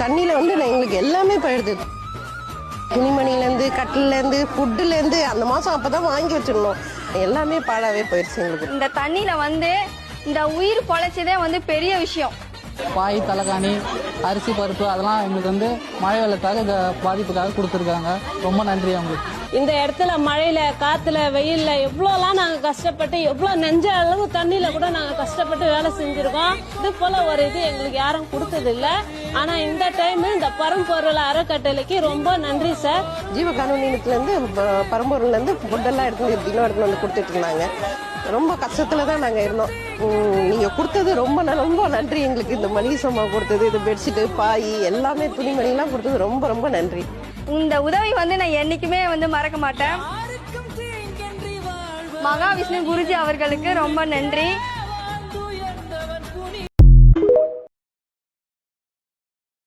தண்ணியில வந்து நான் எங்களுக்கு எல்லாமே போயிடுது துணிமணிலேருந்து கட்டிலேருந்து ஃபுட்டுலேருந்து அந்த மாதம் அப்போ தான் வாங்கி வச்சிடணும் எல்லாமே பாழாவே போயிடுச்சு எங்களுக்கு. இந்த தண்ணியில வந்து இந்த உயிர் பொழைச்சதே வந்து பெரிய விஷயம். பாய் தலைகாணி அரிசி பருப்பு அதெல்லாம் எங்களுக்கு வந்து மழை வெள்ளத்தாக இந்த பாதிப்புக்காக கொடுத்துருக்காங்க. ரொம்ப நன்றி அவங்களுக்கு. இந்த இடத்துல மழையில காத்துல வெயில்ல எவ்வளோலாம் நாங்க கஷ்டப்பட்டு எவ்வளோ நெஞ்ச அளவு தண்ணியில கூட நாங்க கஷ்டப்பட்டு வேலை செஞ்சிருக்கோம். இது போல ஒரு இது எங்களுக்கு யாரும் கொடுத்தது இல்ல ஆனா இந்த டைம் இந்த பரம்பொருள் அறக்கட்டளைக்கு ரொம்ப நன்றி சார் ஜீவகானூனியத்துலேருந்து பரம்பூர்லேருந்து ஃபுட்டெல்லாம் எடுத்து தினம் எடுத்துன்னு வந்து கொடுத்துட்டு இருந்தாங்க. ரொம்ப கஷ்டத்தில் தான் நாங்கள் இருந்தோம். உம், நீங்க கொடுத்தது ரொம்ப ரொம்ப நன்றி. எங்களுக்கு இந்த மளிகை சாமான் கொடுத்தது இது பெட்ஷீட்டு பாய் எல்லாமே துணிமணிலாம் கொடுத்தது ரொம்ப ரொம்ப நன்றி. இந்த உதவி வந்து நான் என்னைக்குமே வந்து மறக்க மாட்டேன். மகாவிஷ்ணு குருஜி அவர்களுக்கு ரொம்ப நன்றி.